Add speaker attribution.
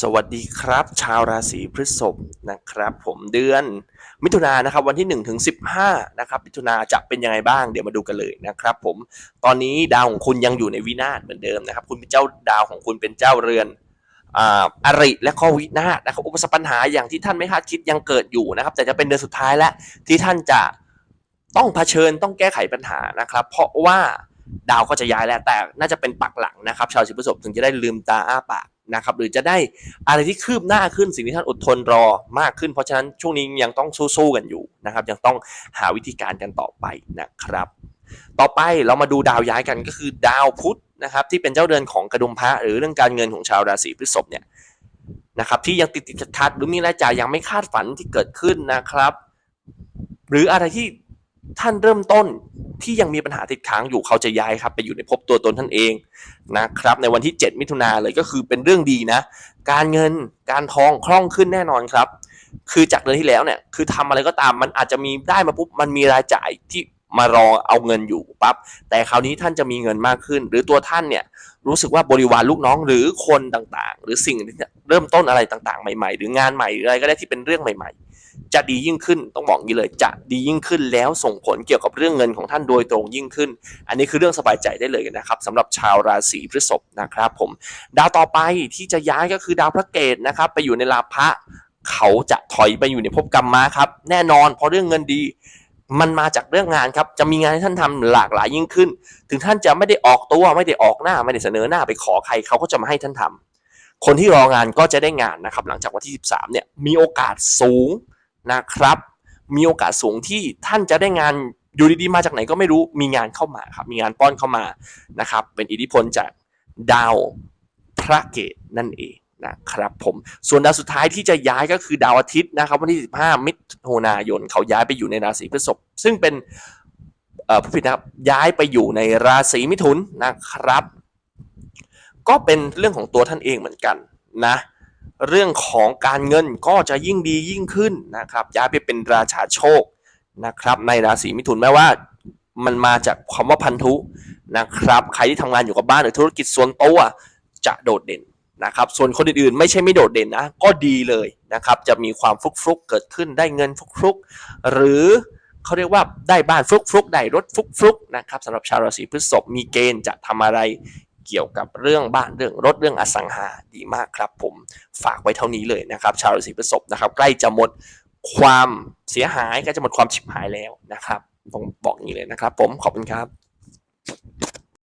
Speaker 1: สวัสดีครับ ชาวราศีพฤษภนะครับ ผมเดือน มิถุนายนนะครับวันที่1ถึง15นะครับมิถุนาจะเป็นยังไงบ้างเดี๋ยวมาดูกันเลยนะครับ ผมตอนนี้ดาวของคุณยังอยู่ในวินาศเหมือนเดิมนะครับ คุณเป็นเจ้าดาวของคุณเป็นเจ้าเรือนอาริและข้อวินาศนะครับอุปสรรคปัญหาอย่างที่ท่านไม่คาดคิดยังเกิดอยู่นะครับ แต่จะเป็นเดือนสุดท้ายแล้วที่ท่านจะต้องเผชิญต้องแก้ไขปัญหานะครับ เพราะว่าดาวก็จะย้ายแล้วแต่น่าจะเป็นปักหลังนะครับ ชาวราศีพฤษภถึงจะได้ลืมตาอ้าปาก นะครับหรือจะได้อะไรที่คืบหน้าขึ้นสิ่งที่ท่านอดทนรอมากขึ้น เพราะฉะนั้นช่วงนี้ยังต้องสู้ๆกันอยู่นะครับยังต้องหาวิธีการกันต่อไปนะครับ ต่อไปเรามาดูดาวย้ายกันก็คือดาวพุธนะครับที่เป็นเจ้าเดือนของกระดุมพระหรือเรื่องการเงินของชาวราศีพฤษภเนี่ยนะครับที่ยังติดติดขัดขัดหรือมีรายจ่ายยังไม่คาดฝันที่เกิดขึ้นนะครับ หรืออะไรที่ท่านเริ่มต้น ที่ยังมีปัญหาติดค้างอยู่เขาจะย้ายครับไปอยู่ในภพตัวตนท่านเองนะครับในวันที่ 7 มิถุนาเลยก็คือเป็นเรื่องดีนะ การเงินการทองคล่องขึ้นแน่นอนครับ คือจากเดือนที่แล้วเนี่ยคือทำอะไรก็ตามมันอาจจะมีได้มาปุ๊บมันมีรายจ่ายที่มารอเอาเงินอยู่ปั๊บแต่คราวนี้ท่านจะมีเงินมากขึ้น หรือตัวท่านเนี่ยรู้สึกว่าบริวารลูกน้องหรือคนต่างๆ หรือสิ่ง เริ่มต้นอะไรต่างๆ ใหม่ ๆ หรืองานใหม่หรืออะไรก็ได้ที่เป็นเรื่องใหม่ ๆ จะดียิ่งขึ้นต้องบอกอย่างนี้เลย จะดียิ่งขึ้นแล้วส่งผลเกี่ยวกับเรื่องเงินของท่านโดยตรงยิ่งขึ้น อันนี้คือเรื่องสบายใจได้เลยนะครับสำหรับชาวราศีพฤษภนะครับ ผม ดาวต่อไปที่จะย้ายก็คือดาวพระเกตนะครับ ไปอยู่ในลาภะเขาจะถอยไปอยู่ในภพกรรมมาครับ แน่นอนเพราะเรื่องเงินดีมันมาจากเรื่องงานครับ จะมีงานให้ท่านทำหลากหลายยิ่งขึ้น ถึงท่านจะไม่ได้ออกตัวไม่ได้ออกหน้าไม่ได้เสนอหน้าไปขอใครเขาก็จะมาให้ท่านทำ คนที่รองานก็จะได้งานนะครับหลังจากวันที่ 13 เนี่ยมีโอกาสสูงนะครับ มีโอกาสสูงที่ท่านจะได้งานอยู่ดีๆมาจากไหนก็ไม่รู้มีงานเข้ามาครับมีงานป้อนเข้ามานะครับเป็นอิทธิพลจากดาวพระเกตนั่นเองนะครับผมส่วนดาวสุดท้ายที่จะย้ายก็คือดาวอาทิตย์นะครับวันที่ 15 มิถุนายนเขาย้ายไปอยู่ในราศีพฤษภซึ่งเป็นเอ่อผู้ผิดนะครับย้ายไปอยู่ในราศีมิถุนนะครับ ก็เป็นเรื่องของตัวท่านเองเหมือนกันนะเรื่องของการเงินก็จะยิ่งดียิ่งขึ้นนะครับย้ายไปเป็นราชาโชคนะครับในราศีมิถุนแม้ว่ามันมาจากคำว่าพันธุนะครับใครที่ทำงานอยู่กับบ้านหรือธุรกิจส่วนตัวจะโดดเด่นนะครับส่วนคนอื่นๆ ไม่ใช่ไม่โดดเด่นนะก็ดีเลยนะครับจะมีความฟลุกฟลุกเกิดขึ้นได้เงินฟลุกฟลุกหรือเขาเรียกว่าได้บ้านฟลุกฟลุกได้รถฟลุกฟลุกนะครับสำหรับชาวราศีพฤษภมีเกณฑ์จะทำอะไร เกี่ยวกับเรื่องบ้านเรื่องรถเรื่องอสังหาดีมากครับ ผมฝากไว้เท่านี้เลยนะครับ ชาวราศีพฤษภนะครับ ใกล้จะหมดความเสียหายใกล้จะหมดความฉิบหายแล้วนะครับผมบอกอย่างนี้เลยนะครับ ผมขอบคุณครับ